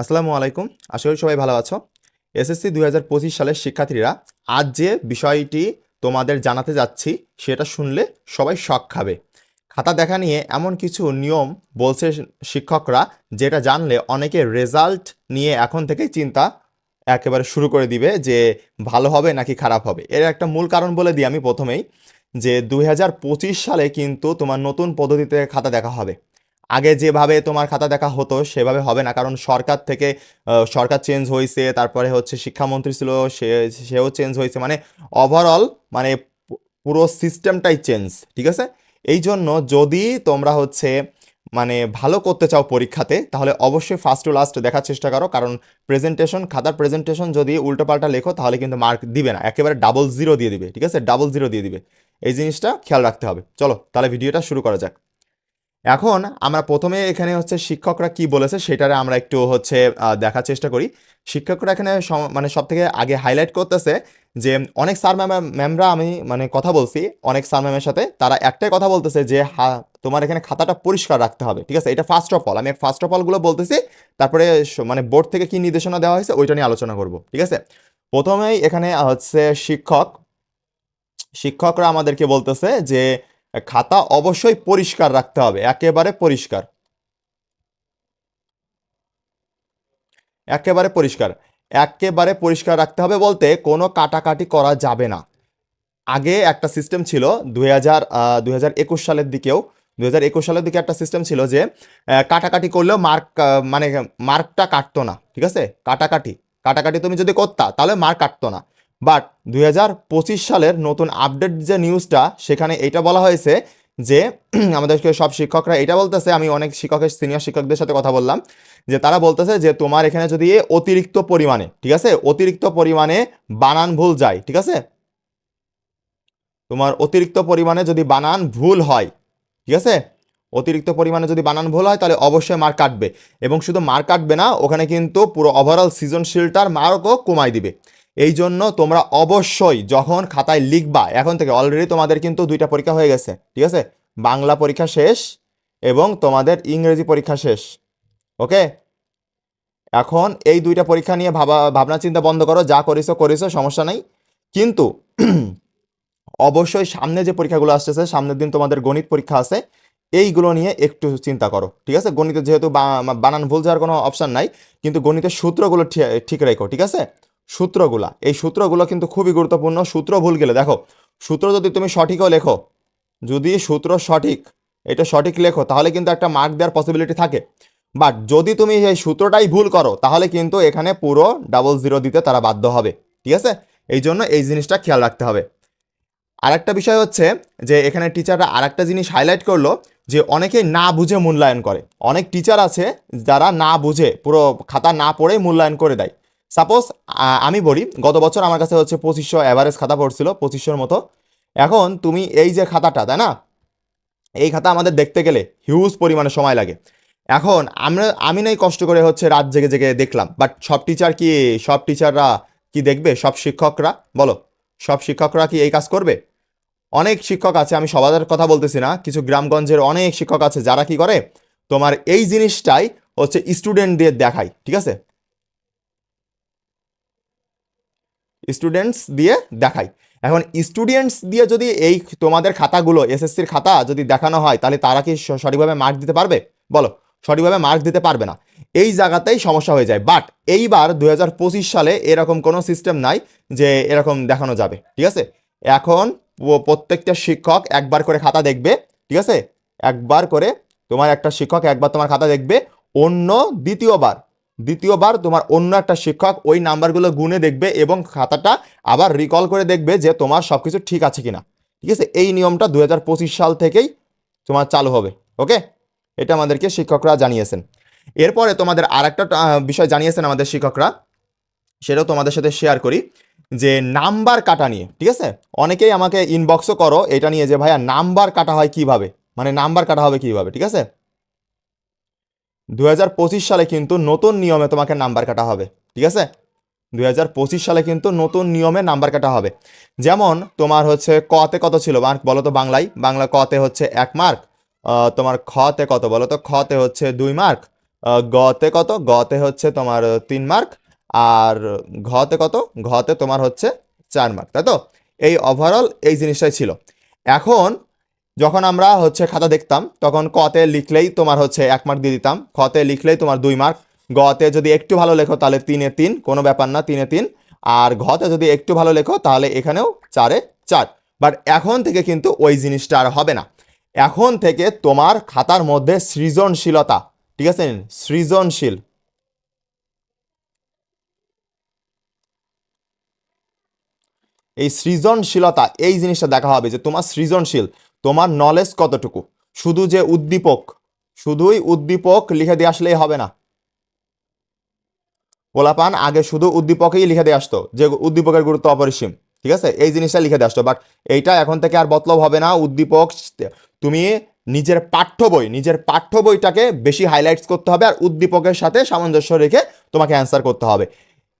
আসসালামু আলাইকুম। করি সবাই ভালো আছো। এসএসসি দুই হাজার পঁচিশ সালের শিক্ষার্থীরা, আজ যে বিষয়টি তোমাদের জানাতে যাচ্ছি, সেটা শুনলে সবাই শখ খাবে। খাতা দেখা নিয়ে এমন কিছু নিয়ম বলছে শিক্ষকরা, যেটা জানলে অনেকে রেজাল্ট নিয়ে এখন থেকেই চিন্তা একেবারে শুরু করে দিবে যে ভালো হবে নাকি খারাপ হবে। এর একটা মূল কারণ বলে দিই আমি প্রথমেই, যে দুই হাজার পঁচিশ সালে কিন্তু তোমার নতুন পদ্ধতিতে খাতা দেখা হবে। আগে যেভাবে তোমার খাতা দেখা হতো, সেভাবে হবে না। কারণ সরকার থেকে সরকার চেঞ্জ হয়েছে, তারপরে হচ্ছে শিক্ষামন্ত্রী ছিল, সে, সেও চেঞ্জ হয়েছে। মানে ওভারঅল মানে পুরো সিস্টেমটাই চেঞ্জ ঠিক আছে? এই জন্য যদি তোমরা হচ্ছে মানে ভালো করতে চাও পরীক্ষাতে, তাহলে অবশ্যই ফার্স্ট টু লাস্ট দেখার চেষ্টা করো। কারণ প্রেজেন্টেশন খাতার প্রেজেন্টেশন যদি উল্টোপাল্টা লেখো, তাহলে কিন্তু মার্ক দিবে না। একেবারে ডাবল জিরো দিয়ে দিবে, ঠিক আছে? ডাবল জিরো দিয়ে দিবে। এই জিনিসটা খেয়াল রাখতে হবে। চলো, তাহলে ভিডিওটা শুরু করা যাক। এখন আমরা প্রথমে এখানে হচ্ছে শিক্ষকরা কি বলেছে সেটারে আমরা একটু হচ্ছে দেখার চেষ্টা করি। শিক্ষকরা এখানে মানে সব থেকে আগে হাইলাইট করতেছে যে অনেক স্যার ম্যাম ম্যামরা আমি মানে কথা বলছি, অনেক স্যার ম্যামের সাথে, তারা একটাই কথা বলতেছে যে, হা- তোমার এখানে খাতাটা পরিষ্কার রাখতে হবে। ঠিক আছে? এটা ফার্স্ট অফ অল আমি ফার্স্ট অফ অলগুলো বলতেছি, তারপরে মানে বোর্ড থেকে কি নির্দেশনা দেওয়া হয়েছে ওইটা নিয়ে আলোচনা করব, ঠিক আছে? প্রথমেই এখানে হচ্ছে শিক্ষক, শিক্ষকরা আমাদেরকে বলতেছে যে খাতা অবশ্যই পরিষ্কার রাখতে হবে, একেবারে পরিষ্কার। একেবারে পরিষ্কার। একেবারে পরিষ্কার রাখতে হবে বলতে কোনো কাটাকাটি করা যাবে না। আগে একটা সিস্টেম ছিল দুই হাজার হাজার একুশ সালের দিকেও দু হাজার একুশ সালের দিকে একটা সিস্টেম ছিল যে কাটাকাটি করলেও মার্ক মানে মার্কটা কাটতো না, ঠিক আছে? কাটাকাটি। কাটাকাটি তুমি যদি করতা, তাহলে মার্ক কাটতো না। বাট দুই হাজার পঁচিশ সালের নতুন আপডেট যে নিউজটা সেখানে এটা বলা হয়েছে যে আমাদেরকে সব শিক্ষকরা এটা বলতেছে, আমি অনেক শিক্ষকের সিনিয়র শিক্ষকদের সাথে কথা বললাম, যে তারা বলতেছে যে তোমার এখানে যদি অতিরিক্ত পরিমাণে, ঠিক আছে? অতিরিক্ত পরিমাণে বানান ভুল যায়, ঠিক আছে? তোমার অতিরিক্ত পরিমাণে যদি বানান ভুল হয়, ঠিক আছে? অতিরিক্ত পরিমাণে যদি বানান ভুল হয়, তাহলে অবশ্যই মার্ক কাটবে। এবং শুধু মার্ক কাটবে না, ওখানে কিন্তু পুরো ওভারঅল সৃজনশীলটার মার্কও কমাই দিবে। এই জন্য তোমরা অবশ্যই যখন খাতায় লিখবা, এখন থেকে অলরেডি তোমাদের কিন্তু দুইটা পরীক্ষা হয়ে গেছে, ঠিক আছে? বাংলা পরীক্ষা শেষ এবং তোমাদের ইংরেজি পরীক্ষা শেষ, ওকে? এখন এই দুইটা পরীক্ষা নিয়ে ভাবা, ভাবনা চিন্তা বন্ধ করো, যা করিছো করিছো, সমস্যা নাই। কিন্তু অবশ্যই সামনে যে পরীক্ষাগুলো আসতেছে, সামনের দিন তোমাদের গণিত পরীক্ষা আছে, এইগুলো নিয়ে একটু চিন্তা করো, ঠিক আছে? গণিতে যেহেতু বানান ভুল যাওয়ার কোনো অপশান নাই, কিন্তু গণিতের সূত্রগুলো ঠিক রেখো, ঠিক আছে? সূত্রগুলা। এই সূত্রগুলো কিন্তু খুবই গুরুত্বপূর্ণ। সূত্র ভুল গেলে, দেখো, সূত্র যদি তুমি সঠিকও লেখো, যদি সূত্র সঠিক, এটা সঠিক লেখো, তাহলে কিন্তু একটা মার্ক দেওয়ার পসিবিলিটি থাকে। বাট যদি তুমি এই সূত্রটাই ভুল করো, তাহলে কিন্তু এখানে পুরো ডাবল জিরো দিতে তারা বাধ্য হবে। ঠিক আছে? এই জন্য এই জিনিসটা খেয়াল রাখতে হবে। আরেকটা বিষয় হচ্ছে যে, এখানে টিচাররা আরেকটা জিনিস হাইলাইট করল, যে অনেকেই না বুঝে মূল্যায়ন করে। অনেক টিচার আছে যারা না বুঝে, পুরো খাতা না পড়ে মূল্যায়ন করে দেয়। সাপোজ আমি বলি, গত বছর আমার কাছে হচ্ছে পঁচিশশো অ্যাভারেজ খাতা পড়ছিল, পঁচিশশোর মতো। এখন তুমি এই যে খাতাটা, তাই না? এই খাতা আমাদের দেখতে গেলে হিউজ পরিমাণে সময় লাগে। এখন আমরা, আমি নাই কষ্ট করে হচ্ছে রাত জেগে জেগে দেখলাম বাট সব টিচার কি, সব টিচাররা কি দেখবে? সব শিক্ষকরা? বলো, সব শিক্ষকরা কি এই কাজ করবে? অনেক শিক্ষক আছে, আমি সবার কথা বলতেছি না, কিছু গ্রামগঞ্জের অনেক শিক্ষক আছে, যারা কি করে? তোমার এই জিনিসটাই হচ্ছে স্টুডেন্টদের দেখায়, ঠিক আছে? স্টুডেন্টস দিয়ে দেখায় এখন স্টুডেন্টস দিয়ে যদি এই তোমাদের খাতাগুলো এসএসসির খাতা যদি দেখানো হয়, তাহলে তারা কি সঠিকভাবে মার্ক দিতে পারবে? বলো, সঠিকভাবে মার্ক দিতে পারবে না। এই জায়গাতেই সমস্যা হয়ে যায়। বাট এইবার দু হাজার পঁচিশ সালে এরকম কোনো সিস্টেম নাই যে এরকম দেখানো যাবে। ঠিক আছে? এখন প্রত্যেকটা শিক্ষক একবার করে খাতা দেখবে। ঠিক আছে? একবার করে তোমার একটা শিক্ষক একবার তোমার খাতা দেখবে। অন্য দ্বিতীয়বার দ্বিতীয়বার তোমার অন্য একটা শিক্ষক ওই নাম্বারগুলো গুনে দেখবে এবং খাতাটা আবার রিকল করে দেখবে যে তোমার সব কিছু ঠিক আছে কিনা। ঠিক আছে? এই নিয়মটা দু হাজার পঁচিশ সাল থেকেই তোমার চালু হবে। ওকে? এটা আমাদেরকে শিক্ষকরা জানিয়েছেন। এরপরে তোমাদের আর একটা বিষয় জানিয়েছেন আমাদের শিক্ষকরা। সেটাও তোমাদের সাথে শেয়ার করি। যে নাম্বার কাটা নিয়ে, ঠিক আছে? অনেকেই আমাকে ইনবক্সও করো এটা নিয়ে যে, ভাইয়া, নাম্বার কাটা হয় কীভাবে? মানে নাম্বার কাটা হবে কীভাবে, ঠিক আছে? দু হাজার পঁচিশ সালে কিন্তু নতুন নিয়মে তোমাকে নাম্বার কাটা হবে, ঠিক আছে? দু হাজার পঁচিশ সালে কিন্তু নতুন নিয়মে নাম্বার কাটা হবে। যেমন তোমার হচ্ছে কতে কত ছিল? মার্ক বলো তো বাংলায়, বাংলা কতে হচ্ছে এক মার্ক তোমার খতে কত? বলো তো খতে হচ্ছে দুই মার্ক গতে কত? গতে হচ্ছে তোমার তিন মার্ক, আর ঘতে কত? ঘতে তোমার হচ্ছে চার মার্ক, তাই তো? এই ওভারঅল এই জিনিসটাই ছিল। এখন যখন আমরা হচ্ছে খাতা দেখতাম, তখন কতে লিখলেই তোমার হচ্ছে এক মার্ক দিয়ে দিতাম। খতে লিখলেই তোমার দুই মার্ক গতে যদি একটু ভালো লেখো তাহলে তিনে তিন, কোনো ব্যাপার না, তিনে তিন। আর ঘতে যদি একটু ভালো লেখো তাহলে এখানেও চারে চার। বাট এখন থেকে কিন্তু ওই জিনিসটা আর হবে না। এখন থেকে তোমার খাতার মধ্যে সৃজনশীলতা, ঠিক আছে? সৃজনশীল। এই সৃজনশীলতা, এই জিনিসটা দেখা হবে যে তোমার সৃজনশীল। তোমার নলেজ কতটুকু? শুধু যে উদ্দীপক, শুধুই উদ্দীপক লিখে দিয়ে আসলেই হবে না। পোলাপান আগে শুধু উদ্দীপকেই লিখে দিয়ে আসতো, যে উদ্দীপকের গুরুত্ব অপরিসীম, ঠিক আছে? এই জিনিসটা লিখে দিয়ে আসতো বাট এইটা এখন থেকে আর বতলব হবে না। উদ্দীপক, তুমি নিজের পাঠ্য বই, নিজের পাঠ্য বইটাকে বেশি হাইলাইটস করতে হবে আর উদ্দীপকের সাথে সামঞ্জস্য রেখে তোমাকে অ্যান্সার করতে হবে।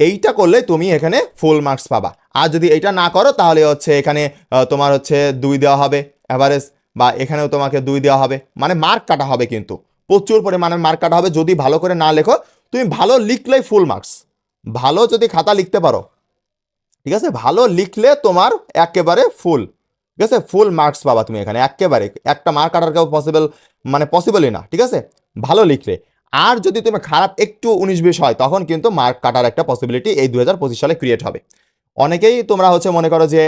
এইটা করলে তুমি এখানে ফুল মার্কস পাবা। আর যদি এইটা না করো, তাহলে হচ্ছে এখানে তোমার হচ্ছে দুই দেওয়া হবে। অ্যাভারেজ বা এখানেও তোমাকে দুই দেওয়া হবে। মানে মার্ক কাটা হবে কিন্তু। প্রচুর পরিমাণে মার্ক কাটা হবে। যদি ভালো করে না লেখো, তুমি ভালো লিখলেই ফুল মার্কস ভালো যদি খাতা লিখতে পারো, ঠিক আছে? ভালো লিখলে তোমার একেবারে ফুল ঠিক আছে? ফুল মার্কস পাবা তুমি এখানে, একেবারে। একটা মার্ক কাটার কেউ পসিবল মানে পসিবলই না, ঠিক আছে? ভালো লিখলে। আর যদি তুমি খারাপ, একটু উনিশ বিশ হয়, তখন কিন্তু মার্ক কাটার একটা পসিবিলিটি এই দু হাজার পঁচিশ সালে ক্রিয়েট হবে। অনেকেই তোমরা হচ্ছে মনে করো যে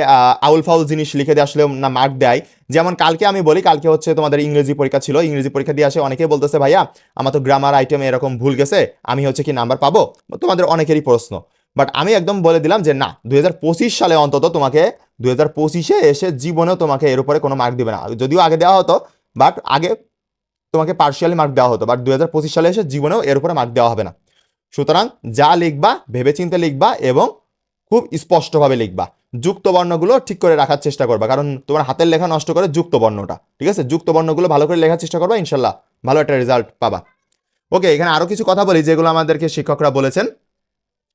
আউল ফাউল জিনিস লিখে দিয়ে আসলে না মার্ক দেয়। যেমন কালকে আমি বলি, কালকে হচ্ছে তোমাদের ইংরেজি পরীক্ষা ছিল, ইংরেজি পরীক্ষা দিয়ে আসে অনেকেই বলতেছে, ভাইয়া, আমার তো গ্রামার আইটেম এরকম ভুল গেছে, আমি হচ্ছে কি নাম্বার পাবো? তোমাদের অনেকেরই প্রশ্ন। বাট আমি একদম বলে দিলাম যে, না, দুই হাজার পঁচিশ সালে অন্তত তোমাকে দুই হাজার পঁচিশে এসে জীবনেও তোমাকে এর উপরে কোনো মার্ক দিবে না। যদিও আগে দেওয়া হতো বাট আগে তোমাকে পার্শিয়ালি মার্ক দেওয়া হতো বাট দু হাজার পঁচিশ সালে এসে জীবনেও এর উপরে মার্ক দেওয়া হবে না। সুতরাং যা লিখবা, ভেবেচিন্তে লিখবা এবং খুব স্পষ্টভাবে লিখবা। যুক্ত বর্ণগুলো ঠিক করে রাখার চেষ্টা করবা, কারণ তোমার হাতের লেখা নষ্ট করে যুক্ত বর্ণটা ঠিক আছে? যুক্ত বর্ণগুলো ভালো করে লেখার চেষ্টা করবা, ইনশাল্লাহ ভালো একটা রেজাল্ট পাবা। ওকে এখানে আরও কিছু কথা বলি, যেগুলো আমাদেরকে শিক্ষকরা বলেছেন।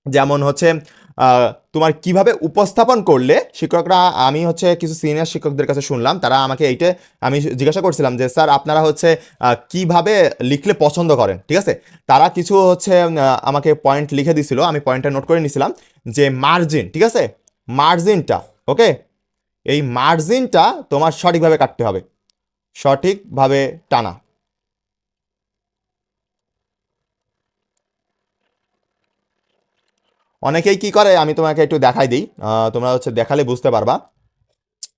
যেমন হচ্ছে তোমার কীভাবে উপস্থাপন করলে শিক্ষকরা, আমি হচ্ছে কিছু সিনিয়র শিক্ষকদের কাছে শুনলাম, তারা আমাকে এইটা আমি জিজ্ঞাসা করছিলাম যে, স্যার, আপনারা হচ্ছে কীভাবে লিখলে পছন্দ করেন? ঠিক আছে? তারা কিছু হচ্ছে আমাকে পয়েন্ট লিখে দিছিল, আমি পয়েন্টটা নোট করে নিছিলাম যে মার্জিন ঠিক আছে? মার্জিনটা ওকে এই মার্জিনটা তোমার সঠিকভাবে কাটতে হবে। সঠিকভাবে টানা। অনেকেই কি করে? আমি তোমাকে একটু দেখাই দিই। তোমরা হচ্ছে দেখালে বুঝতে পারবা।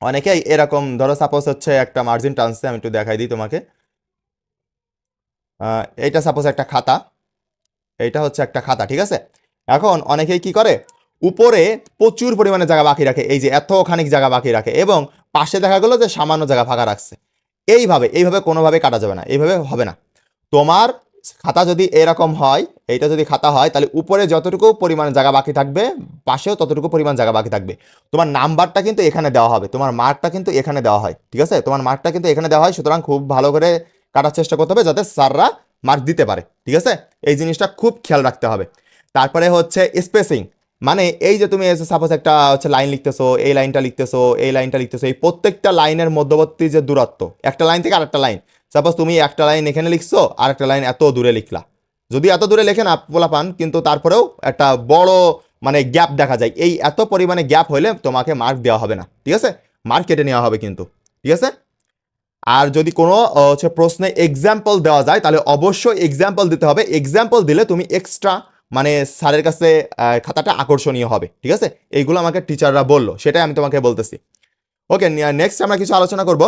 অনেকেই এরকম, ধরো সাপোজ হচ্ছে একটা মার্জিন টানছে আমি একটু দেখাই দিই তোমাকে। এইটা সাপোজ একটা খাতা। এইটা হচ্ছে একটা খাতা, ঠিক আছে? এখন অনেকেই কি করে? উপরে প্রচুর পরিমাণে জায়গা বাকি রাখে। এই যে এত খানিক জায়গা বাকি রাখে এবং পাশে দেখা গেলো যে সামান্য জায়গা ফাঁকা রাখছে। এইভাবে এইভাবে কোনোভাবে কাটা যাবে না। এইভাবে হবে না। তোমার খাতা যদি এরকম হয়, এইটা যদি খাতা হয়, তাহলে উপরে যতটুকু পরিমাণ জায়গা বাকি থাকবে, পাশেও ততটুকু পরিমাণ জায়গা বাকি থাকবে। তোমার নাম্বারটা কিন্তু এখানে দেওয়া হবে, তোমার মার্কটা কিন্তু এখানে দেওয়া হয়, ঠিক আছে? তোমার মার্কটা কিন্তু এখানে দেওয়া হয়, সুতরাং খুব ভালো করে কাটার চেষ্টা করতে হবে যাতে স্যাররা মার্ক দিতে পারে, ঠিক আছে? এই জিনিসটা খুব খেয়াল রাখতে হবে। তারপরে হচ্ছে স্পেসিং মানে এই যে তুমি সাপোজ একটা হচ্ছে লাইন লিখতেছো, এই লাইনটা লিখতেছো, এই লাইনটা লিখতেছো, এই প্রত্যেকটা লাইনের মধ্যবর্তী যে দূরত্ব, একটা লাইন থেকে আরেকটা লাইন সাপোজ তুমি একটা লাইন এখানে লিখছো, আর একটা লাইন এত দূরে লিখলা। যদি এত দূরে লেখে না, পোলা পান, কিন্তু তারপরেও একটা বড় মানে গ্যাপ দেখা যায়। এই এত পরিমাণে গ্যাপ হলে তোমাকে মার্ক দেওয়া হবে না, ঠিক আছে? মার্ক কেটে নেওয়া হবে কিন্তু, ঠিক আছে? আর যদি কোনো হচ্ছে প্রশ্নে এক্সাম্পল দেওয়া যায়, তাহলে অবশ্যই এক্সাম্পল দিতে হবে। এক্সাম্পল দিলে তুমি এক্সট্রা মানে স্যারের কাছে খাতাটা আকর্ষণীয় হবে, ঠিক আছে? এইগুলো আমাকে টিচাররা বলল, সেটাই আমি তোমাকে বলতেছি। ওকে নেক্সট আমরা কিছু আলোচনা করব।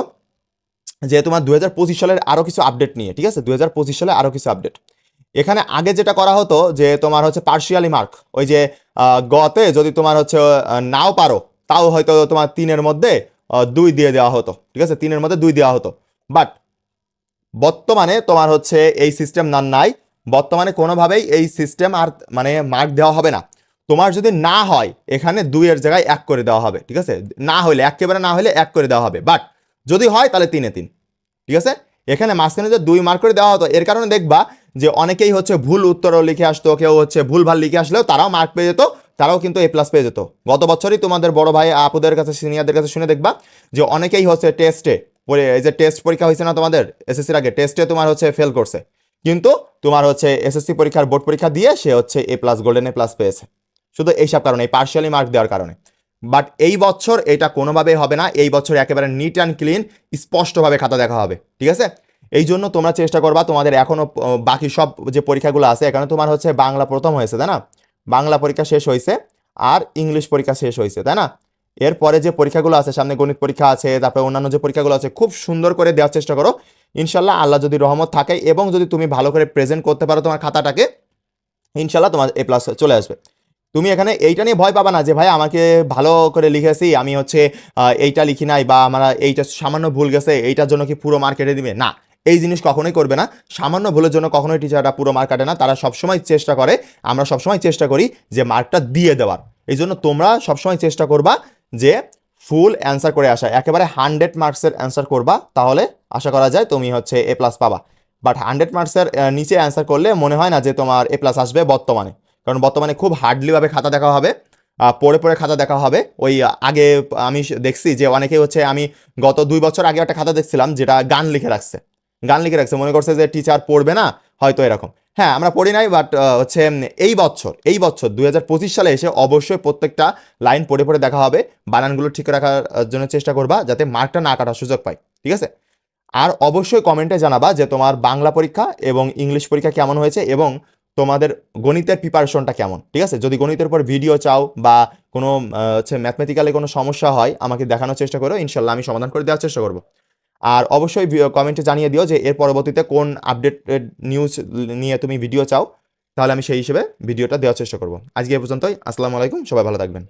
যে তোমার দু হাজার পঁচিশ সালের আরও কিছু আপডেট নিয়ে, ঠিক আছে? দু হাজার পঁচিশ সালে আরও কিছু আপডেট এখানে আগে যেটা করা হতো যে তোমার হচ্ছে পার্সিয়ালি মার্ক ওই যে গতে যদি তোমার হচ্ছে নাও পারো, তাও হয়তো তোমার তিনের মধ্যে দুই দিয়ে দেওয়া হতো, ঠিক আছে? তিনের মধ্যে দুই দেওয়া হতো। বাট বর্তমানে তোমার হচ্ছে এই সিস্টেম না নাই, বর্তমানে কোনোভাবেই এই সিস্টেম আর মানে মার্ক দেওয়া হবে না। তোমার যদি না হয়, এখানে দুইয়ের জায়গায় এক করে দেওয়া হবে, ঠিক আছে? না হলে একেবারে না হলে এক করে দেওয়া হবে। বাট যদি হয়, তাহলে তিনে তিন। ঠিক আছে? এখানে মাঝখানে যে দুই মার্ক করে দেওয়া হতো, এর কারণে দেখবা যে অনেকেই হচ্ছে ভুল উত্তরও লিখে আসতো, কেউ হচ্ছে ভুল ভালো লিখে আসলেও তারাও মার্ক পেয়ে যেত, তারাও কিন্তু এ প্লাস পেয়ে যেত। গত বছরই তোমাদের বড় ভাই আপুদের কাছে সিনিয়রদের কাছে শুনে দেখবা যে অনেকেই হচ্ছে টেস্টে এই যে টেস্ট পরীক্ষা হয়েছে না তোমাদের এসএসসির আগে টেস্টে তোমার হচ্ছে ফেল করছে। কিন্তু তোমার হচ্ছে এসএসসি পরীক্ষার বোর্ড পরীক্ষা দিয়ে সে হচ্ছে A plus golden A plus পেয়েছে। শুধু এইসব কারণে, এই পার্শিয়ালি মার্ক দেওয়ার কারণে। বাট এই বছর এটা কোনোভাবেই হবে না। এই বছর একেবারে নিট অ্যান্ড ক্লিন স্পষ্টভাবে খাতা দেখা হবে। ঠিক আছে? এই জন্য তোমরা চেষ্টা করবা, তোমাদের এখনও বাকি সব যে পরীক্ষাগুলো আছে, এখানে তোমার হচ্ছে বাংলা প্রথম হয়েছে, তাই না? বাংলা পরীক্ষা শেষ হয়েছে আর ইংলিশ পরীক্ষা শেষ হয়েছে, তাই না? এরপরে যে পরীক্ষাগুলো আছে, সামনে গণিত পরীক্ষা আছে, তারপরে অন্যান্য যে পরীক্ষাগুলো আছে, খুব সুন্দর করে দেওয়ার চেষ্টা করো। ইনশাল্লাহ আল্লাহ যদি রহমত থাকে এবং যদি তুমি ভালো করে প্রেজেন্ট করতে পারো তোমার খাতাটাকে, ইনশাল্লাহ তোমার এ প্লাস চলে আসবে। তুমি এখানে এইটা নিয়ে ভয় পাবা না যে, ভাই, আমাকে ভালো করে লিখেছি, আমি হচ্ছে এইটা লিখি নাই বা আমার এইটা সামান্য ভুল গেছে, এইটার জন্য কি পুরো মার্কেটে দিবে? না, এই জিনিস কখনোই করবে না। সামান্য ভুলের জন্য কখনোই টিচাররা পুরো মার্ক কাটে না। তারা সবসময় চেষ্টা করে, আমরা সবসময় চেষ্টা করি যে মার্কটা দিয়ে দেওয়ার। এই জন্য তোমরা সবসময় চেষ্টা করবা যে ফুল অ্যান্সার করে আসা। একেবারে হান্ড্রেড মার্কসের অ্যান্সার করবা, তাহলে আশা করা যায় তুমি হচ্ছে এ প্লাস পাবা। বাট হান্ড্রেড মার্কসের নিচে অ্যান্সার করলে মনে হয় না যে তোমার এ প্লাস আসবে বর্তমানে। কারণ বর্তমানে খুব হার্ডলিভাবে খাতা দেখা হবে। পড়ে পড়ে খাতা দেখা হবে। ওই আগে আমি দেখছি যে অনেকে হচ্ছে আমি গত দুই বছর আগে একটা খাতা দেখছিলাম যেটা গান লিখে রাখছে। গান লিখে রাখছে। মনে করছে যে টিচার পড়বে না, হয়তো এরকম। হ্যাঁ আমরা পড়ি নাই বাট হচ্ছে এই বছর এই বছর দুই হাজার পঁচিশ সালে এসে অবশ্যই প্রত্যেকটা লাইন পড়ে পড়ে দেখা হবে। বানানগুলো ঠিক রাখার জন্য চেষ্টা করবা যাতে মার্কটা না কাটার সুযোগ পাই। ঠিক আছে? আর অবশ্যই কমেন্টে জানাবা যে তোমার বাংলা পরীক্ষা এবং ইংলিশ পরীক্ষা কেমন হয়েছে এবং তোমাদের গণিতের প্রিপারেশনটা কেমন? ঠিক আছে? যদি গণিতের উপর ভিডিও চাও বা কোনো হচ্ছে ম্যাথমেটিক্যালে কোনো সমস্যা হয়, আমাকে দেখানোর চেষ্টা করো, ইনশাল্লাহ আমি সমাধান করে দেওয়ার চেষ্টা করব। আর অবশ্যই কমেন্টে জানিয়ে দিও যে এর পরবর্তীতে কোন আপডেটেড নিউজ নিয়ে তুমি ভিডিও চাও, তাহলে আমি সেই হিসেবে ভিডিওটা দেওয়ার চেষ্টা করব। আজকে এ পর্যন্তই, আসসালামু আলাইকুম, সবাই ভালো থাকবেন।